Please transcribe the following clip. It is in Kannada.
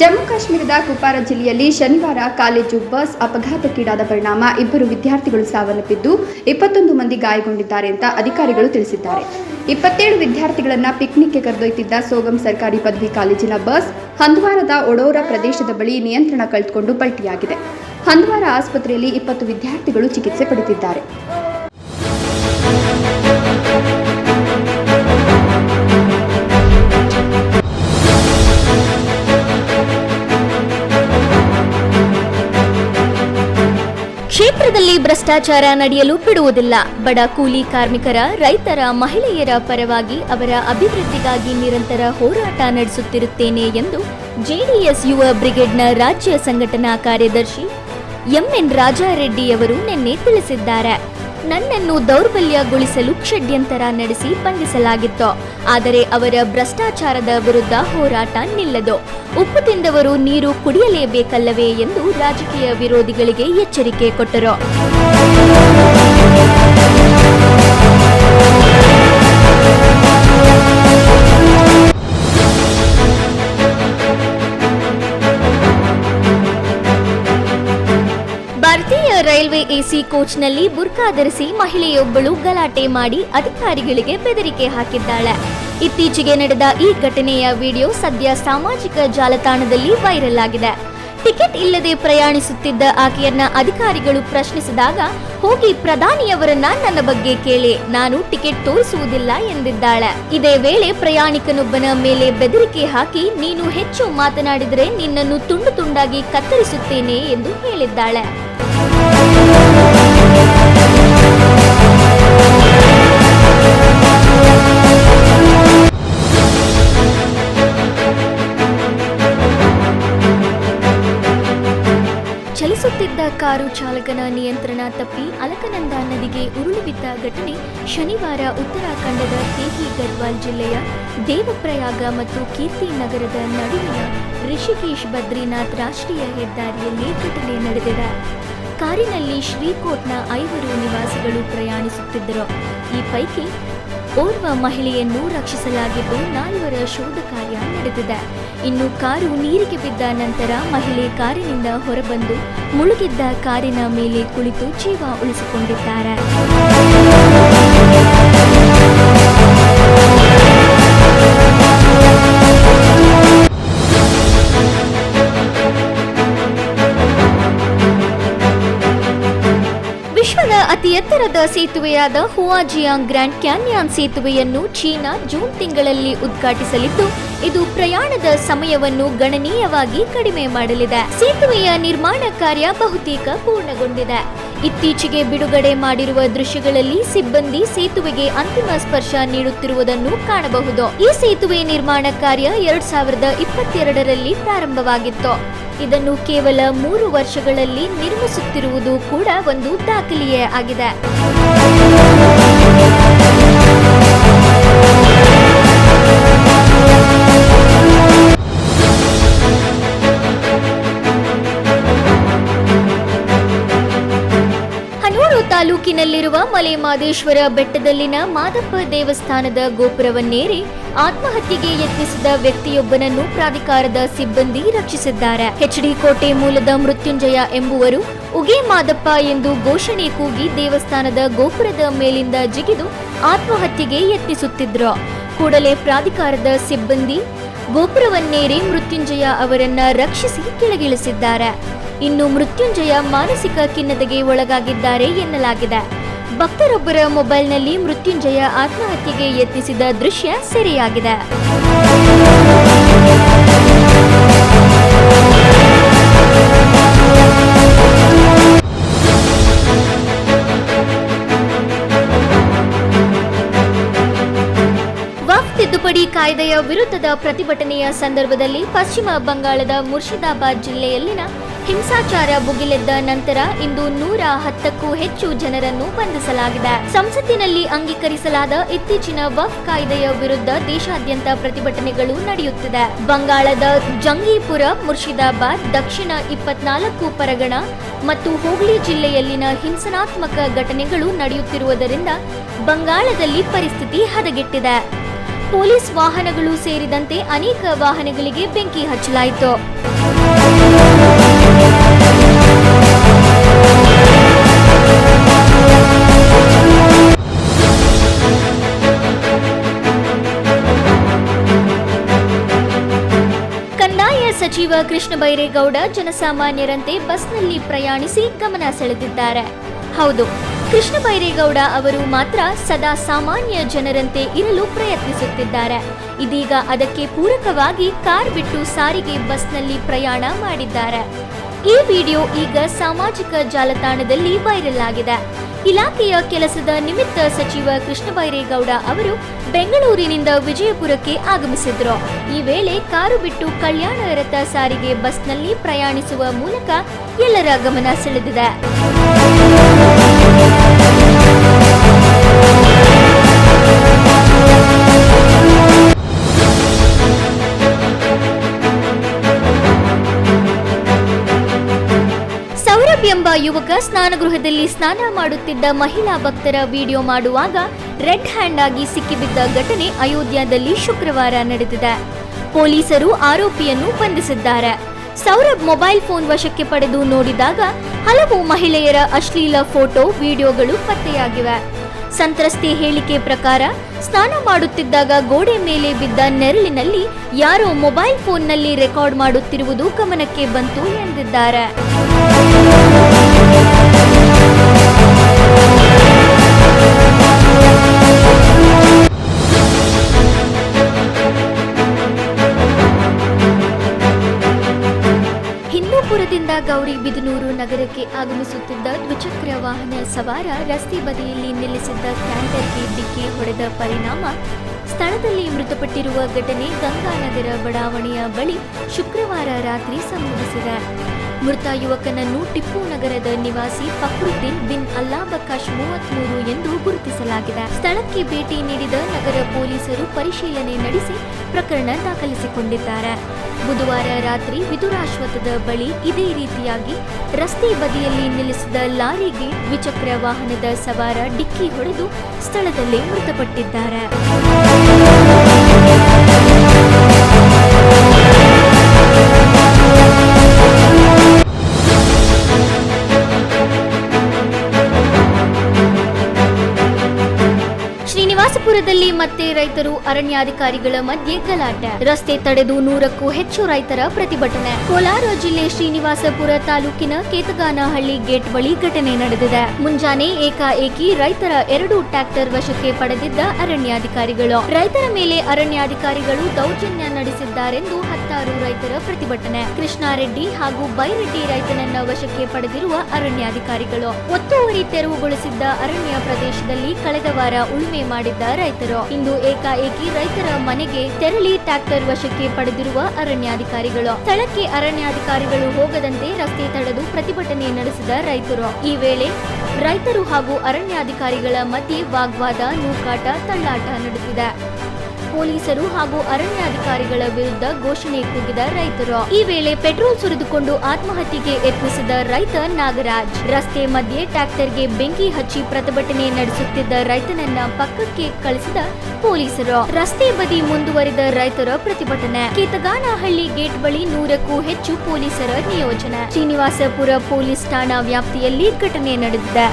ರಾಜ್ಯದ ಕುಪ್ವಾರ ಜಿಲ್ಲೆಯಲ್ಲಿ ಶನಿವಾರ ಕಾಲೇಜು ಬಸ್ ಅಪಘಾತಕ್ಕೀಡಾದ ಪರಿಣಾಮ ಇಬ್ಬರು ವಿದ್ಯಾರ್ಥಿಗಳು ಸಾವನ್ನಪ್ಪಿದ್ದು ಇಪ್ಪತ್ತೊಂದು ಮಂದಿ ಗಾಯಗೊಂಡಿದ್ದಾರೆ ಅಂತ ಅಧಿಕಾರಿಗಳು ತಿಳಿಸಿದ್ದಾರೆ. ಇಪ್ಪತ್ತೇಳು ವಿದ್ಯಾರ್ಥಿಗಳನ್ನು ಪಿಕ್ನಿಕ್ಗೆ ಕರೆದೊಯ್ತಿದ್ದ ಸೋಗಂ ಸರ್ಕಾರಿ ಪದವಿ ಕಾಲೇಜಿನ ಬಸ್ ಹಂದ್ವಾರದ ಒಡೋರ ಪ್ರದೇಶದ ಬಳಿ ನಿಯಂತ್ರಣ ಕಳೆದುಕೊಂಡು ಪಲ್ಟಿಯಾಗಿದೆ. ಹಂದ್ವಾರ ಆಸ್ಪತ್ರೆಯಲ್ಲಿ ಇಪ್ಪತ್ತು ವಿದ್ಯಾರ್ಥಿಗಳು ಚಿಕಿತ್ಸೆ ಪಡೆದಿದ್ದಾರೆ. ಕ್ಷೇತ್ರದಲ್ಲಿ ಭ್ರಷ್ಟಾಚಾರ ನಡೆಯಲು ಬಿಡುವುದಿಲ್ಲ. ಬಡ ಕೂಲಿ ಕಾರ್ಮಿಕರ, ರೈತರ, ಮಹಿಳೆಯರ ಪರವಾಗಿ ಅವರ ಅಭಿವೃದ್ಧಿಗಾಗಿ ನಿರಂತರ ಹೋರಾಟ ನಡೆಸುತ್ತಿರುತ್ತೇನೆ ಎಂದು ಜೆಡಿಎಸ್ ಯುವ ಬ್ರಿಗೇಡ್ನ ರಾಜ್ಯ ಸಂಘಟನಾ ಕಾರ್ಯದರ್ಶಿ ಎಂಎನ್ ರಾಜಾರೆಡ್ಡಿಯವರು ನಿನ್ನೆ ತಿಳಿಸಿದ್ದಾರೆ. ನನ್ನನ್ನು ದೌರ್ಬಲ್ಯಗೊಳಿಸಲು ಷಡ್ಯಂತರ ನಡೆಸಿ ಬಂಧಿಸಲಾಗಿತ್ತು. ಆದರೆ ಅವರ ಭ್ರಷ್ಟಾಚಾರದ ವಿರುದ್ಧ ಹೋರಾಟ ನಿಲ್ಲದು. ಉಪ್ಪು ತಿಂದವರು ನೀರು ಕುಡಿಯಲೇಬೇಕಲ್ಲವೇ ಎಂದು ರಾಜಕೀಯ ವಿರೋಧಿಗಳಿಗೆ ಎಚ್ಚರಿಕೆ ಕೊಟ್ಟರು. ಕೋಚ್ನಲ್ಲಿ ಬುರ್ಕಾ ಧರಿಸಿ ಮಹಿಳೆಯೊಬ್ಬಳು ಗಲಾಟೆ ಮಾಡಿ ಅಧಿಕಾರಿಗಳಿಗೆ ಬೆದರಿಕೆ ಹಾಕಿದ್ದಾಳೆ. ಇತ್ತೀಚೆಗೆ ನಡೆದ ಈ ಘಟನೆಯ ವಿಡಿಯೋ ಸದ್ಯ ಸಾಮಾಜಿಕ ಜಾಲತಾಣದಲ್ಲಿ ವೈರಲ್ ಆಗಿದೆ. ಟಿಕೆಟ್ ಇಲ್ಲದೆ ಪ್ರಯಾಣಿಸುತ್ತಿದ್ದ ಆಕೆಯನ್ನ ಅಧಿಕಾರಿಗಳು ಪ್ರಶ್ನಿಸಿದಾಗ, ಹೋಗಿ ಪ್ರಧಾನಿಯವರನ್ನ ನನ್ನ ಬಗ್ಗೆ ಕೇಳಿ. ನಾನು ಟಿಕೆಟ್ ತೋರಿಸುವುದಿಲ್ಲ ಎಂದಿದ್ದಾಳೆ. ಇದೇ ವೇಳೆ ಪ್ರಯಾಣಿಕನೊಬ್ಬನ ಮೇಲೆ ಬೆದರಿಕೆ ಹಾಕಿ, ನೀನು ಹೆಚ್ಚು ಮಾತನಾಡಿದರೆ ನಿನ್ನನ್ನು ತುಂಡು ತುಂಡಾಗಿ ಕತ್ತರಿಸುತ್ತೇನೆ ಎಂದು ಹೇಳಿದ್ದಾಳೆ. ಚಲಿಸುತ್ತಿದ್ದ ಕಾರು ಚಾಲಕನ ನಿಯಂತ್ರಣ ತಪ್ಪಿ ಅಲಕನಂದ ನದಿಗೆ ಉರುಳಿ ಬಿದ್ದ ಘಟನೆ ಶನಿವಾರ ಉತ್ತರಾಖಂಡದ ತೇಹಿ ಗರ್ವಾಲ್ ಜಿಲ್ಲೆಯ ದೇವಪ್ರಯಾಗ ಮತ್ತು ಕೀರ್ತಿ ನಗರದ ನಡುವಿನ ರಿಷಿಕೇಶ್ ಬದ್ರಿನಾಥ್ ರಾಷ್ಟ್ರೀಯ ಹೆದ್ದಾರಿಯಲ್ಲಿ ಘಟನೆ ನಡೆದಿದೆ. ಕಾರಿನಲ್ಲಿ ಶ್ರೀಕೋಟ್ನ ಐವರು ನಿವಾಸಿಗಳು ಪ್ರಯಾಣಿಸುತ್ತಿದ್ದರು. ಈ ಪೈಕಿ ಓರ್ವ ಮಹಿಳೆಯನ್ನು ರಕ್ಷಿಸಲಾಗಿದ್ದು ನಾಲ್ವರ ಶೋಧ ಕಾರ್ಯ ನಡೆದಿದೆ. ಇನ್ನು ಕಾರು ನೀರಿಗೆ ಬಿದ್ದ ನಂತರ ಮಹಿಳೆ ಕಾರಿನಿಂದ ಹೊರಬಂದು ಮುಳುಗಿದ್ದ ಕಾರಿನ ಮೇಲೆ ಕುಳಿತು ಜೀವ ಉಳಿಸಿಕೊಂಡಿದ್ದಾರೆ. ಎತ್ತರದ ಸೇತುವೆಯಾದ ಹುವಾಜಿಯಾಂಗ್ ಗ್ರ್ಯಾಂಡ್ ಕ್ಯಾನ್ಯಾನ್ ಸೇತುವೆಯನ್ನು ಚೀನಾ ಜೂನ್ ತಿಂಗಳಲ್ಲಿ ಉದ್ಘಾಟಿಸಲಿದ್ದು, ಇದು ಪ್ರಯಾಣದ ಸಮಯವನ್ನು ಗಣನೀಯವಾಗಿ ಕಡಿಮೆ ಮಾಡಲಿದೆ. ಸೇತುವೆಯ ನಿರ್ಮಾಣ ಕಾರ್ಯ ಬಹುತೇಕ ಪೂರ್ಣಗೊಂಡಿದೆ. ಇತ್ತೀಚೆಗೆ ಬಿಡುಗಡೆ ಮಾಡಿರುವ ದೃಶ್ಯಗಳಲ್ಲಿ ಸಿಬ್ಬಂದಿ ಸೇತುವೆಗೆ ಅಂತಿಮ ಸ್ಪರ್ಶ ನೀಡುತ್ತಿರುವುದನ್ನು ಕಾಣಬಹುದು. ಈ ಸೇತುವೆ ನಿರ್ಮಾಣ ಕಾರ್ಯ ಎರಡ್ ಸಾವಿರದ ಇಪ್ಪತ್ತೆರಡರಲ್ಲಿ ಪ್ರಾರಂಭವಾಗಿತ್ತು. ಇದನ್ನು ಕೇವಲ ಮೂರು ವರ್ಷಗಳಲ್ಲಿ ನಿರ್ಮಿಸುತ್ತಿರುವುದು ಕೂಡ ಒಂದು ದಾಖಲೆಯೇ ಆಗಿದೆ. ತಾಲೂಕಿನಲ್ಲಿರುವ ಮಲೆಮಾದೇಶ್ವರ ಬೆಟ್ಟದಲ್ಲಿನ ಮಾದಪ್ಪ ದೇವಸ್ಥಾನದ ಗೋಪುರವನ್ನೇರಿ ಆತ್ಮಹತ್ಯೆಗೆ ಯತ್ನಿಸಿದ ವ್ಯಕ್ತಿಯೊಬ್ಬನನ್ನು ಪ್ರಾಧಿಕಾರದ ಸಿಬ್ಬಂದಿ ರಕ್ಷಿಸಿದ್ದಾರೆ. ಹೆಚ್ಡಿ ಕೋಟೆ ಮೂಲದ ಮೃತ್ಯುಂಜಯ ಎಂಬುವರು ಉಗೆ ಮಾದಪ್ಪ ಎಂದು ಘೋಷಣೆ ಕೂಗಿ ದೇವಸ್ಥಾನದ ಗೋಪುರದ ಮೇಲಿಂದ ಜಿಗಿದು ಆತ್ಮಹತ್ಯೆಗೆ ಯತ್ನಿಸುತ್ತಿದ್ರು. ಕೂಡಲೇ ಪ್ರಾಧಿಕಾರದ ಸಿಬ್ಬಂದಿ ಗೋಪುರವನ್ನೇರಿ ಮೃತ್ಯುಂಜಯ ಅವರನ್ನ ರಕ್ಷಿಸಿ ಕೆಳಗಿಳಿಸಿದ್ದಾರೆ. ಇನ್ನು ಮೃತ್ಯುಂಜಯ ಮಾನಸಿಕ ಖಿನ್ನತೆಗೆ ಒಳಗಾಗಿದ್ದಾರೆ ಎನ್ನಲಾಗಿದೆ. ಭಕ್ತರೊಬ್ಬರ ಮೊಬೈಲ್ನಲ್ಲಿ ಮೃತ್ಯುಂಜಯ ಆತ್ಮಹತ್ಯೆಗೆ ಯತ್ನಿಸಿದ ದೃಶ್ಯ ಸೆರೆಯಾಗಿದೆ. ತಿದ್ದುಪಡಿ ಕಾಯ್ದೆಯ ವಿರುದ್ಧದ ಪ್ರತಿಭಟನೆಯ ಸಂದರ್ಭದಲ್ಲಿ ಪಶ್ಚಿಮ ಬಂಗಾಳದ ಮುರ್ಷಿದಾಬಾದ್ ಜಿಲ್ಲೆಯಲ್ಲಿನ ಹಿಂಸಾಚಾರ ಭುಗಿಲೆದ್ದ ನಂತರ ಇಂದು ನೂರ ಹತ್ತಕ್ಕೂ ಹೆಚ್ಚು ಜನರನ್ನು ಬಂಧಿಸಲಾಗಿದೆ. ಸಂಸತ್ತಿನಲ್ಲಿ ಅಂಗೀಕರಿಸಲಾದ ಇತ್ತೀಚಿನ ವಫ್ ಕಾಯ್ದೆಯ ವಿರುದ್ಧ ದೇಶಾದ್ಯಂತ ಪ್ರತಿಭಟನೆಗಳು ನಡೆಯುತ್ತಿದೆ. ಬಂಗಾಳದ ಜಂಗೀಪುರ, ಮುರ್ಷಿದಾಬಾದ್, ದಕ್ಷಿಣ ಇಪ್ಪತ್ನಾಲ್ಕು ಪರಗಣ ಮತ್ತು ಹೋಗ್ಲಿ ಜಿಲ್ಲೆಯಲ್ಲಿನ ಹಿಂಸನಾತ್ಮಕ ಘಟನೆಗಳು ನಡೆಯುತ್ತಿರುವುದರಿಂದ ಬಂಗಾಳದಲ್ಲಿ ಪರಿಸ್ಥಿತಿ ಹದಗೆಟ್ಟಿದೆ. ಪೊಲೀಸ್ ವಾಹನಗಳು ಸೇರಿದಂತೆ ಅನೇಕ ವಾಹನಗಳಿಗೆ ಬೆಂಕಿ ಹಚ್ಚಲಾಯಿತು. ಸಚಿವ ಕೃಷ್ಣ ಬೈರೇಗೌಡ ಜನಸಾಮಾನ್ಯರಂತೆ ಬಸ್ನಲ್ಲಿ ಪ್ರಯಾಣಿಸಿ ಗಮನ ಸೆಳೆದಿದ್ದಾರೆ. ಹೌದು, ಕೃಷ್ಣ ಬೈರೇಗೌಡ ಅವರು ಮಾತ್ರ ಸದಾ ಸಾಮಾನ್ಯ ಜನರಂತೆ ಇರಲು ಪ್ರಯತ್ನಿಸುತ್ತಿದ್ದಾರೆ. ಇದೀಗ ಅದಕ್ಕೆ ಪೂರಕವಾಗಿ ಕಾರ್ ಬಿಟ್ಟು ಸಾರಿಗೆ ಬಸ್ನಲ್ಲಿ ಪ್ರಯಾಣ ಮಾಡಿದ್ದಾರೆ. ಈ ವಿಡಿಯೋ ಈಗ ಸಾಮಾಜಿಕ ಜಾಲತಾಣದಲ್ಲಿ ವೈರಲ್ ಆಗಿದೆ. ಇಲಾಖೆಯ ಕೆಲಸದ ನಿಮಿತ್ತ ಸಚಿವ ಕೃಷ್ಣ ಬೈರೇಗೌಡ ಅವರು ಬೆಂಗಳೂರಿನಿಂದ ವಿಜಯಪುರಕ್ಕೆ ಆಗಮಿಸಿದ್ರು. ಈ ವೇಳೆ ಕಾರು ಬಿಟ್ಟು ಕಲ್ಯಾಣ ರಥ ಸಾರಿಗೆ ಬಸ್ನಲ್ಲಿ ಪ್ರಯಾಣಿಸುವ ಮೂಲಕ ಎಲ್ಲರ ಗಮನ ಸೆಳೆದಿದೆ. ಎಂಬ ಯುವಕ ಸ್ನಾನಗೃಹದಲ್ಲಿ ಸ್ನಾನ ಮಾಡುತ್ತಿದ್ದ ಮಹಿಳಾ ಭಕ್ತರ ವಿಡಿಯೋ ಮಾಡುವಾಗ ರೆಡ್ ಹ್ಯಾಂಡ್ ಆಗಿ ಸಿಕ್ಕಿಬಿದ್ದ ಘಟನೆ ಅಯೋಧ್ಯದಲ್ಲಿ ಶುಕ್ರವಾರ ನಡೆದಿದೆ. ಪೊಲೀಸರು ಆರೋಪಿಯನ್ನು ಬಂಧಿಸಿದ್ದಾರೆ. ಸೌರಭ್ ಮೊಬೈಲ್ ಫೋನ್ ವಶಕ್ಕೆ ಪಡೆದು ನೋಡಿದಾಗ ಹಲವು ಮಹಿಳೆಯರ ಅಶ್ಲೀಲ ಫೋಟೋ, ವಿಡಿಯೋಗಳು ಪತ್ತೆಯಾಗಿವೆ. ಸಂತ್ರಸ್ತೆ ಹೇಳಿಕೆ ಪ್ರಕಾರ ಸ್ನಾನ ಮಾಡುತ್ತಿದ್ದಾಗ ಗೋಡೆ ಮೇಲೆ ಬಿದ್ದ ನೆರಳಿನಲ್ಲಿ ಯಾರೋ ಮೊಬೈಲ್ ಫೋನ್ನಲ್ಲಿ ರೆಕಾರ್ಡ್ ಮಾಡುತ್ತಿರುವುದು ಗಮನಕ್ಕೆ ಬಂತು ಎಂದಿದ್ದಾರೆ. ಹಿಂದೂಪುರದಿಂದ ಗೌರಿಬಿದನೂರು ನಗರಕ್ಕೆ ಆಗಮಿಸುತ್ತಿದ್ದ ದ್ವಿಚಕ್ರ ವಾಹನ ಸವಾರ ರಸ್ತೆ ಬದಿಯಲ್ಲಿ ನಿಲ್ಲಿಸಿದ್ದ ಕ್ಯಾಂಟರ್ಗೆ ಡಿಕ್ಕಿ ಹೊಡೆದ ಪರಿಣಾಮ, ಸ್ಥಳದಲ್ಲಿ ಮೃತಪಟ್ಟಿರುವ ಘಟನೆ ಗಂಗಾನಗರ ಬಡಾವಣೆಯ ಬಳಿ ಶುಕ್ರವಾರ ರಾತ್ರಿ ಸಂಭವಿಸಿದೆ. ಮೃತ ಯುವಕನನ್ನು ಟಿಪ್ಪು ನಗರದ ನಿವಾಸಿ ಫಕ್ರುದ್ದೀನ್ ಬಿನ್ ಅಲ್ಲಾಬಕಾಶ್ ಮೂವತ್ಮೂರು ಎಂದು ಗುರುತಿಸಲಾಗಿದೆ. ಸ್ಥಳಕ್ಕೆ ಭೇಟಿ ನೀಡಿದ ನಗರ ಪೊಲೀಸರು ಪರಿಶೀಲನೆ ನಡೆಸಿ ಪ್ರಕರಣ ದಾಖಲಿಸಿಕೊಂಡಿದ್ದಾರೆ. ಬುಧವಾರ ರಾತ್ರಿ ವಿದುರಾಶ್ವತ್ಥದ ಬಳಿ ಇದೇ ರೀತಿಯಾಗಿ ರಸ್ತೆ ಬದಿಯಲ್ಲಿ ನಿಲ್ಲಿಸಿದ ಲಾರಿಗೆ ದ್ವಿಚಕ್ರ ವಾಹನದ ಸವಾರ ಡಿಕ್ಕಿ ಹೊಡೆದು ಸ್ಥಳದಲ್ಲೇ ಮೃತಪಟ್ಟಿದ್ದಾರೆ. ಮತ್ತೆ ರೈತರು ಅರಣ್ಯಾಧಿಕಾರಿಗಳ ಮಧ್ಯೆ ಗಲಾಟೆ. ರಸ್ತೆ ತಡೆದು ನೂರಕ್ಕೂ ಹೆಚ್ಚು ರೈತರ ಪ್ರತಿಭಟನೆ. ಕೋಲಾರ ಜಿಲ್ಲೆ ಶ್ರೀನಿವಾಸಪುರ ತಾಲೂಕಿನ ಕೇತಗಾನಹಳ್ಳಿ ಗೇಟ್ ಬಳಿ ಘಟನೆ ನಡೆದಿದೆ. ಮುಂಜಾನೆ ಏಕಾಏಕಿ ರೈತರ ಎರಡು ಟ್ರ್ಯಾಕ್ಟರ್ ವಶಕ್ಕೆ ಪಡೆದಿದ್ದ ಅರಣ್ಯಾಧಿಕಾರಿಗಳು. ರೈತರ ಮೇಲೆ ಅರಣ್ಯಾಧಿಕಾರಿಗಳು ದೌರ್ಜನ್ಯ ನಡೆಸಿದ್ದಾರೆಂದು ಹತ್ತಾರು ರೈತರ ಪ್ರತಿಭಟನೆ. ಕೃಷ್ಣಾರೆಡ್ಡಿ ಹಾಗೂ ಬೈರೆಡ್ಡಿ ರೈತನನ್ನ ವಶಕ್ಕೆ ಪಡೆದಿರುವ ಅರಣ್ಯಾಧಿಕಾರಿಗಳು. ಒತ್ತುವರಿ ತೆರವುಗೊಳಿಸಿದ್ದ ಅರಣ್ಯ ಪ್ರದೇಶದಲ್ಲಿ ಕಳೆದ ವಾರ ಉಳುಮೆ ಮಾಡಿದ್ದ ರೈತರು. ಇಂದು ಏಕಾಏಕಿ ರೈತರ ಮನೆಗೆ ತೆರಳಿ ಟ್ರ್ಯಾಕ್ಟರ್ ವಶಕ್ಕೆ ಪಡೆದಿರುವ ಅರಣ್ಯಾಧಿಕಾರಿಗಳು. ಸ್ಥಳಕ್ಕೆ ಅರಣ್ಯಾಧಿಕಾರಿಗಳು ಹೋಗದಂತೆ ರಸ್ತೆ ತಡೆದು ಪ್ರತಿಭಟನೆ ನಡೆಸಿದ ರೈತರು. ಈ ವೇಳೆ ರೈತರು ಹಾಗೂ ಅರಣ್ಯಾಧಿಕಾರಿಗಳ ಮಧ್ಯೆ ವಾಗ್ವಾದ ನೂಕಾಟ ತಳ್ಳಾಟ ನಡೆದಿದೆ ಪೊಲೀಸರು ಹಾಗೂ ಅರಣ್ಯಾಧಿಕಾರಿಗಳ ವಿರುದ್ಧ ಘೋಷಣೆ ಕೂಗಿದ ರೈತರು. ಈ ವೇಳೆ ಪೆಟ್ರೋಲ್ ಸುರಿದುಕೊಂಡು ಆತ್ಮಹತ್ಯೆಗೆ ಯತ್ನಿಸಿದ ರೈತ ನಾಗರಾಜ್. ರಸ್ತೆ ಮಧ್ಯೆ ಟ್ರ್ಯಾಕ್ಟರ್ಗೆ ಬೆಂಕಿ ಹಚ್ಚಿ ಪ್ರತಿಭಟನೆ ನಡೆಸುತ್ತಿದ್ದ ರೈತನನ್ನ ಪಕ್ಕಕ್ಕೆ ಕಳಿಸಿದ ಪೊಲೀಸರು. ರಸ್ತೆ ಬದಿ ಮುಂದುವರಿದ ರೈತರ ಪ್ರತಿಭಟನೆ. ಕೇತಗಾನಹಳ್ಳಿ ಗೇಟ್ ಬಳಿ ನೂರಕ್ಕೂ ಹೆಚ್ಚು ಪೊಲೀಸರ ನಿಯೋಜನೆ. ಶ್ರೀನಿವಾಸಪುರ ಪೊಲೀಸ್ ಠಾಣಾ ವ್ಯಾಪ್ತಿಯಲ್ಲಿ ಘಟನೆ ನಡೆದಿದೆ.